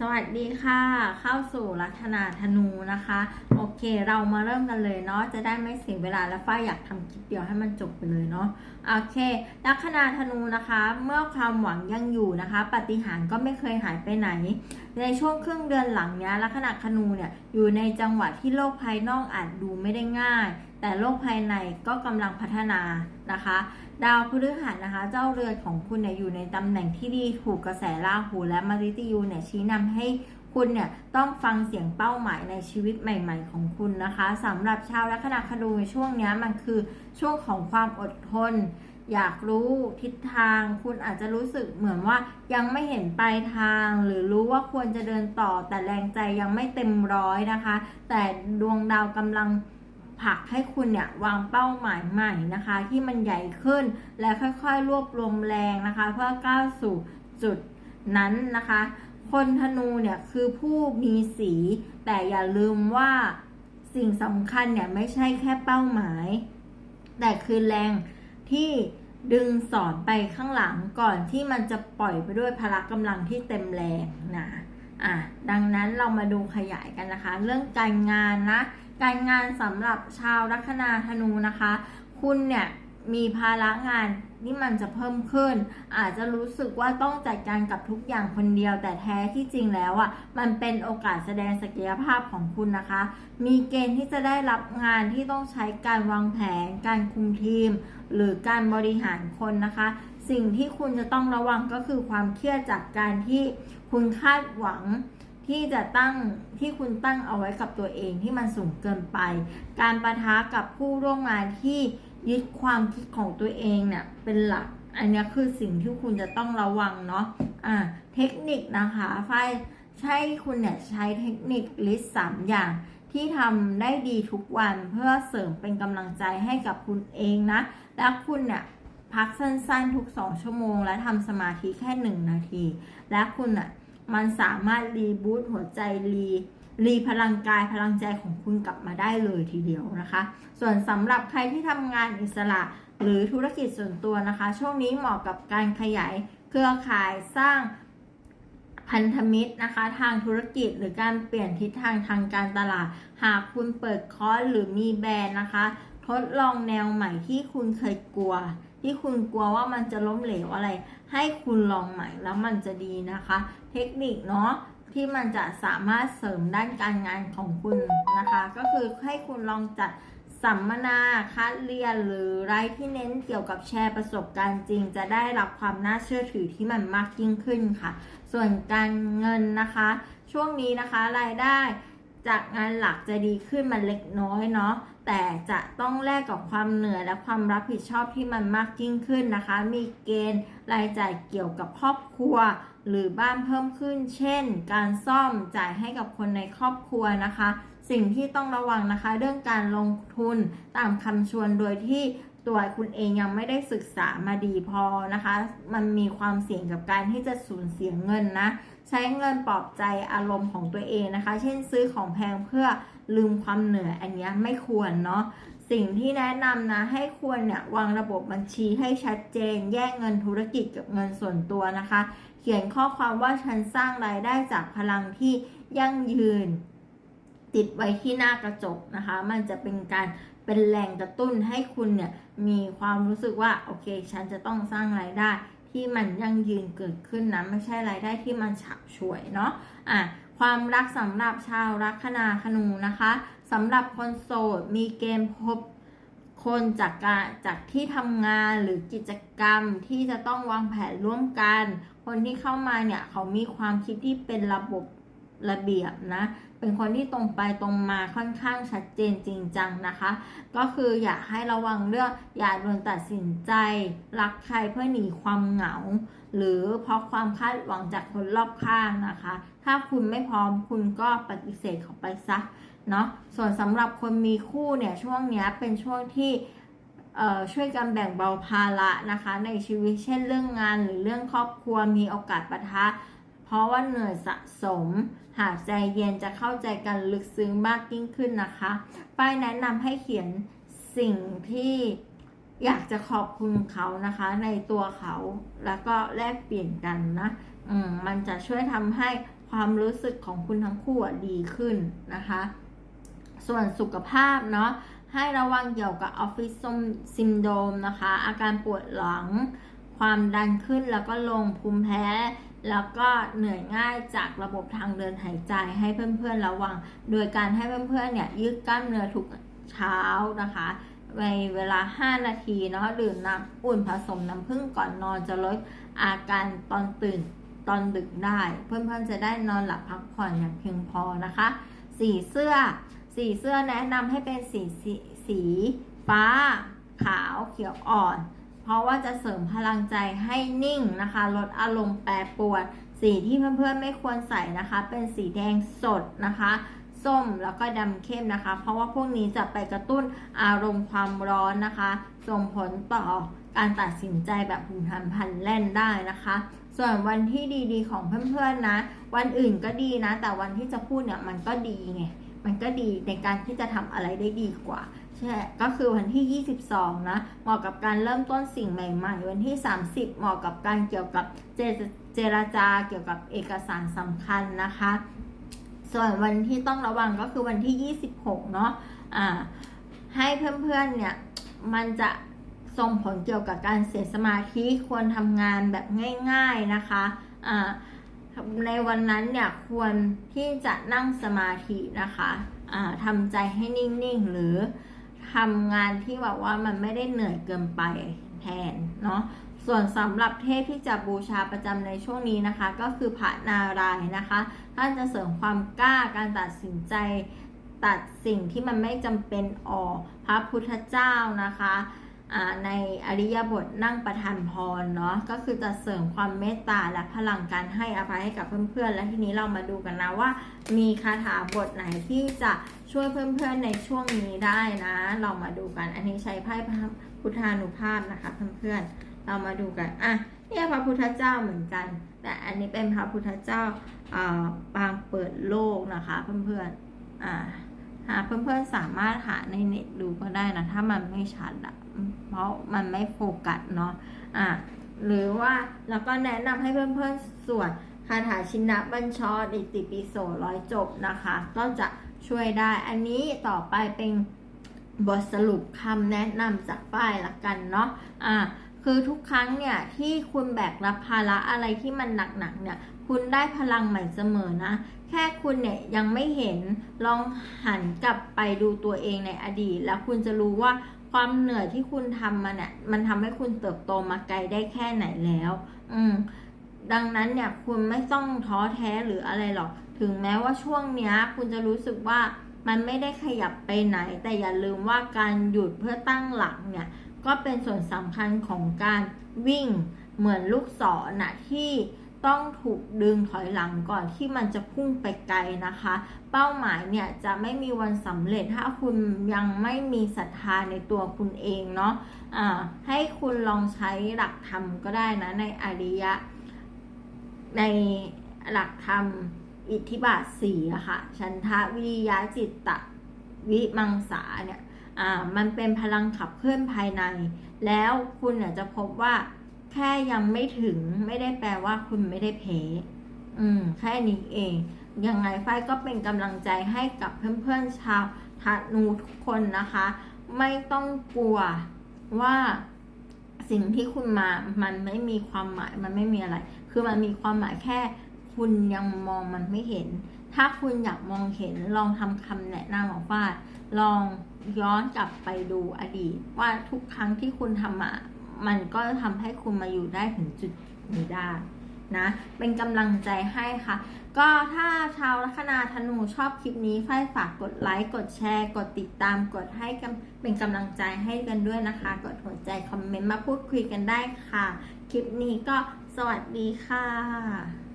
สวัสดีค่ะ เข้าสู่ลัคนาธนูนะคะ โอเค เรามาเริ่มกันเลยเนาะจะได้ไม่เสียเวลาและฝ้ายอยากทำคลิปเดียวให้มันจบไปเลยเนาะโอเคลัคนาธนูนะคะ เมื่อความหวังยังอยู่นะคะ ปฏิหารก็ไม่เคยหายไปไหน ในช่วงครึ่งเดือนหลังเนี้ยลัคนาธนูเนี่ยอยู่ในจังหวะที่โลกภายนอกอาจดูไม่ได้ง่ายแต่โลกภายในก็กำลังพัฒนานะคะ ดาวพฤหัสนะคะ เจ้าเรือนของคุณเนี่ยอยู่ในตำแหน่งที่ดีถูกกระแสราหูและมาริตยูเนี่ยชี้นำให้คุณเนี่ยต้องฟังเสียงเป้าหมายในชีวิตใหม่ ๆ ของคุณนะคะสำหรับชาวลัคนาคดูในช่วงนี้มันคือช่วงของความอดทน อยากรู้ทิศทาง คุณอาจจะรู้สึกเหมือนว่ายังไม่เห็นปลายทาง หรือรู้ว่าควรจะเดินต่อแต่แรงใจยังไม่เต็มร้อยนะคะ แต่ดวงดาวกำลัง ผลักให้คุณเนี่ยวางเป้าหมายใหม่นะคะ ที่มันใหญ่ขึ้นและค่อยๆ รวบรวมแรงนะคะ เพื่อก้าวสู่จุดนั้นนะคะ คนธนูเนี่ยคือผู้มีสี แต่อย่าลืมว่าสิ่งสำคัญเนี่ยไม่ใช่แค่เป้าหมาย แต่คือแรงที่ดึงสอนไปข้างหลังก่อนที่มันจะปล่อยไปด้วยพละกำลังที่เต็มแรงนะอะดังนั้นเรามาดูขยายกันนะคะ เรื่องการงานนะ การงานสำหรับชาวลัคนาธนูนะคะ คุณเนี่ยมีภาระงานที่มันจะเพิ่มขึ้น อาจจะรู้สึกว่าต้องจัดการกับทุกอย่างคนเดียว แต่แท้ที่จริงแล้วอะมันเป็นโอกาสแสดงศักยภาพของคุณนะคะ มีเกณฑ์ที่จะได้รับงานที่ต้องใช้การวางแผน การคุมทีม หรือการบริหารคนนะคะ สิ่งที่คุณจะต้องระวังก็คือความเครียดจากการที่คุณคาดหวัง ที่จะตั้งที่คุณตั้งเอาไว้กับตัวเองที่มันสูงเกินไป การประทะกับผู้ร่วมงานที่ยึดความคิดของตัวเองเนี่ยเป็นหลัก อันนี้คือสิ่งที่คุณจะต้องระวังเนาะอ่าเทคนิคนะคะฝ้ายใช้คุณเนี่ยใช้เทคนิคลิสต์สามอย่างที่ทำได้ดีทุกวันเพื่อเสริมเป็นกำลังใจให้กับคุณเองนะ และคุณเนี่ยพักสั้นๆทุก 2 ชั่วโมง และทำสมาธิแค่ 1 นาที และคุณอะ มันสามารถรีบูตหัวใจรีรีพลังกายพลังใจของคุณกลับมาได้เลยทีเดียวนะคะ ส่วนสำหรับใครที่ทำงานอิสระหรือธุรกิจส่วนตัวนะคะ ช่วงนี้เหมาะกับการขยายเครือข่ายสร้างพันธมิตรนะคะ ทางธุรกิจหรือการเปลี่ยนทิศทางทางการตลาด หากคุณเปิดคอร์สหรือมีแบรนด์นะคะ ทดลองแนวใหม่ที่คุณเคยกลัว ที่คุณกลัวว่ามันจะล้มเหลวอะไร ให้คุณลองใหม่แล้วมันจะดีนะคะ เทคนิคเนาะที่มันจะสามารถเสริมด้านการงานของคุณนะคะ ก็คือให้คุณลองจัดสัมมนาคัดเรียนหรือไรที่เน้นเกี่ยวกับแชร์ประสบการณ์จริง จะได้รับความน่าเชื่อถือที่มันมากยิ่งขึ้นค่ะ ส่วนการเงินนะคะ ช่วงนี้นะคะรายได้ จากงานหลักจะดีขึ้นมันเล็กน้อยเนาะแต่จะต้องแลกกับความเหนื่อยและความรับผิดชอบที่มันมากยิ่งขึ้นนะคะ มีเกณฑ์รายจ่ายเกี่ยวกับครอบครัว หรือบ้านเพิ่มขึ้น เช่น การซ่อมจ่ายให้กับคนในครอบครัวนะคะ สิ่งที่ต้องระวังนะคะ เรื่องการลงทุนตามคำชวนโดยที่ตัวคุณเองยังไม่ได้ศึกษามาดีพอนะคะ มันมีความเสี่ยงกับการที่จะสูญเสียเงินนะ ใช้เงินปลอบใจอารมณ์ของตัวเองนะคะ เช่นซื้อของแพงเพื่อลืมความเหนื่อยอันเนี้ยไม่ควรเนาะสิ่งที่แนะนำนะให้ควรเนี่ยวางระบบบัญชีให้ชัดเจน แยกเงินธุรกิจกับเงินส่วนตัวนะคะ เขียนข้อความว่าฉันสร้างรายได้จากพลังที่ยั่งยืน ติดไว้ที่หน้ากระจกนะคะ มันจะเป็นการเป็นแรงกระตุ้นให้คุณเนี่ยมีความรู้สึกว่าโอเค ฉันจะต้องสร้างรายได้ ที่มันยั่งยืนเกิดขึ้นนะไม่ใช่รายได้ที่มันฉับฉวยเนาะอะความรักสำหรับชาวลัคนาคนูนะคะสำหรับคนโสดมีเกณฑ์พบคนจากการจากที่ทำงานหรือกิจกรรมที่จะต้องวางแผนร่วมกัน คนที่เข้ามาเนี่ยเขามีความคิดที่เป็นระบบระเบียบนะ เป็นคนที่ตรงไปตรงมาค่อนข้างชัดเจนจริงจังนะคะ ก็คืออยากให้ระวังเรื่องอย่าโดนตัดสินใจ รักใครเพื่อหนีความเหงา หรือเพราะความคาดหวังจากคนรอบข้างนะคะ ถ้าคุณไม่พร้อมคุณก็ปฏิเสธเขาไปซะเนาะส่วนสำหรับคนมีคู่เนี่ยช่วงนี้เป็นช่วงที่ช่วยกันแบ่งเบาภาระนะคะ ในชีวิตเช่นเรื่องงานหรือเรื่องครอบครัวมีโอกาสปะทะ เพราะว่าเหนื่อยสะสม หากใจเย็นจะเข้าใจกันลึกซึ้งมากยิ่งขึ้นนะคะ ป้ายแนะนำให้เขียนสิ่งที่อยากจะขอบคุณเขานะคะ ในตัวเขาแล้วก็แลกเปลี่ยนกันนะอืมมันจะช่วยทำให้ความรู้สึกของคุณทั้งคู่ดีขึ้นนะคะ ส่วนสุขภาพเนาะให้ระวังเกี่ยวกับออฟฟิศซินโดมนะคะ อาการปวดหลัง ความดันขึ้นแล้วก็ลงภูมิแพ้ แล้วก็เหนื่อยง่ายจากระบบทางเดินหายใจให้เพื่อนๆระวัง โดยการให้เพื่อนๆเนี่ยยืดกล้ามเนื้อทุกเช้านะคะในเวลา 5 นาทีเนาะดื่มน้ำอุ่นผสมน้ำผึ้งก่อนนอนจะลดอาการตอนตื่นตอนดึกได้ เพื่อนๆจะได้นอนหลับพักผ่อนอย่างเพียงพอนะคะ สีเสื้อ สีเสื้อแนะนำให้เป็นสีสีสีฟ้า ขาวเขียวอ่อน เพราะว่าจะเสริมพลังใจให้นิ่งนะคะ ลดอารมณ์แปรปรวน สีที่เพื่อนๆไม่ควรใส่นะคะ เป็นสีแดงสดนะคะส้มแล้วก็ดำเข้มนะคะ เพราะว่าพวกนี้จะไปกระตุ้นอารมณ์ความร้อนนะคะ ส่งผลต่อการตัดสินใจแบบหุนหันพลันแล่นได้นะคะ ส่วนวันที่ดีๆ ของเพื่อนๆนะ วันอื่นก็ดีนะ แต่วันที่จะพูดเนี่ยมันก็ดีไง มันก็ดีในการที่จะทำอะไรได้ดีกว่า ใช่ก็คือวันที่ 22 นะ เหมาะกับการเริ่มต้นสิ่งใหม่ ๆ วันที่ 30 เหมาะกับการเกี่ยวกับเจเจรจาเกี่ยวกับเอกสารสำคัญนะคะ ส่วนวันที่ต้องระวังก็คือวันที่ 26 เนาะอ่าให้เพื่อนๆเนี่ยมันจะส่งผลเกี่ยวกับการเสียสมาธิควรทำงานแบบง่าย ๆนะคะอ่าในวันนั้นเนี่ยควรที่จะนั่งสมาธินะคะอ่าทำใจให้นิ่งๆหรือ ทำงานที่แบบว่ามันไม่ได้เหนื่อยเกินไปแทนเนาะส่วนสำหรับเทพที่จะบูชาประจำในช่วงนี้นะคะ ก็คือพระนารายณ์นะคะ ท่านจะเสริมความกล้าการตัดสินใจตัดสิ่งที่มันไม่จำเป็นออกพระพุทธเจ้านะคะ ในอริยบทนั่งประทานพรเนาะก็คือจะเสริมความเมตตาและพลังการให้อภัยให้กับเพื่อนๆ และทีนี้เรามาดูกันนะว่า มีคาถาบทไหนที่จะช่วยเพื่อนๆในช่วงนี้ได้นะ เรามาดูกัน อันนี้ใช้ไพ่พระพุทธานุภาพนะคะเพื่อนๆ เรามาดูกันอะเนี่ยพระพุทธเจ้าเหมือนกัน แต่อันนี้เป็นพระพุทธเจ้าอ่าปางเปิดโลกนะคะเพื่อนๆอ่า หาเพื่อนๆสามารถหาในเน็ตดูก็ได้นะ ถ้ามันไม่ชัดอะเพราะมันไม่โฟกัสเนาะอะหรือว่าแล้วก็แนะนำให้เพื่อนๆสวดคาถาชินะบัญชรอิติปิโสร้อยจบนะคะ ก็จะช่วยได้อันนี้ต่อไปเป็นบทสรุปคำแนะนำจากป้ายละกันเนาะอะ คือทุกครั้งเนี่ยที่คุณแบกรับภาระอะไรที่มันหนักๆเนี่ย คุณได้พลังใหม่เสมอนะ แค่คุณเนี่ยยังไม่เห็นลองหันกลับไปดูตัวเองในอดีต แล้วคุณจะรู้ว่าความเหนื่อยที่คุณทำมาเนี่ยมันทำให้คุณเติบโตมาไกลได้แค่ไหนแล้ว อืมดังนั้นเนี่ยคุณไม่ต้องท้อแท้หรืออะไรหรอก ถึงแม้ว่าช่วงเนี้ย คุณจะรู้สึกว่ามันไม่ได้ขยับไปไหน แต่อย่าลืมว่าการหยุดเพื่อตั้งหลักเนี่ย ก็เป็นส่วนสำคัญของการวิ่งเหมือนลูกศรนะที่ต้องถูกดึงถอยหลังก่อนที่มันจะพุ่งไปไกลนะคะ เป้าหมายเนี่ยจะไม่มีวันสำเร็จถ้าคุณยังไม่มีศรัทธาในตัวคุณเองเนาะะให้คุณลองใช้หลักธรรมก็ได้นะในอริยะ ในหลักธรรมอิทธิบาทสี่อะค่ะชันทะวิริยะจิตตะวิมังสาเนี่ย อ่ามันเป็นพลังขับเคลื่อนภายใน แล้วคุณเนี่ยจะพบว่า แค่ยังไม่ถึงไม่ได้แปลว่าคุณไม่ได้เพอืมแค่นี้เอง ยังไงไฟก็เป็นกำลังใจให้กับเพื่อนๆชาวธนูทุกคนนะคะ ไม่ต้องกลัวว่าสิ่งที่คุณมา มันไม่มีความหมาย มันไม่มีอะไร คือมันมีความหมายแค่ คุณยังมองมันไม่เห็น ถ้าคุณอยากมองเห็นลองทำคำแนะนำของฟ้าลองย้อนกลับไปดูอดีต ว่าทุกครั้งที่คุณทำมามันก็ทำให้คุณมาอยู่ได้ถึงจุดนี้ได้นะเป็นกำลังใจให้ค่ะ ก็ถ้าชาวลัคนาธนูชอบคลิปนี้ไฟฝากกดไลค์กดแชร์ กดติดตามกดให้เป็นกำลังใจให้กันด้วยนะคะ กดหัวใจคอมเมนต์มาพูดคุยกันได้ค่ะ คลิปนี้ก็สวัสดีค่ะ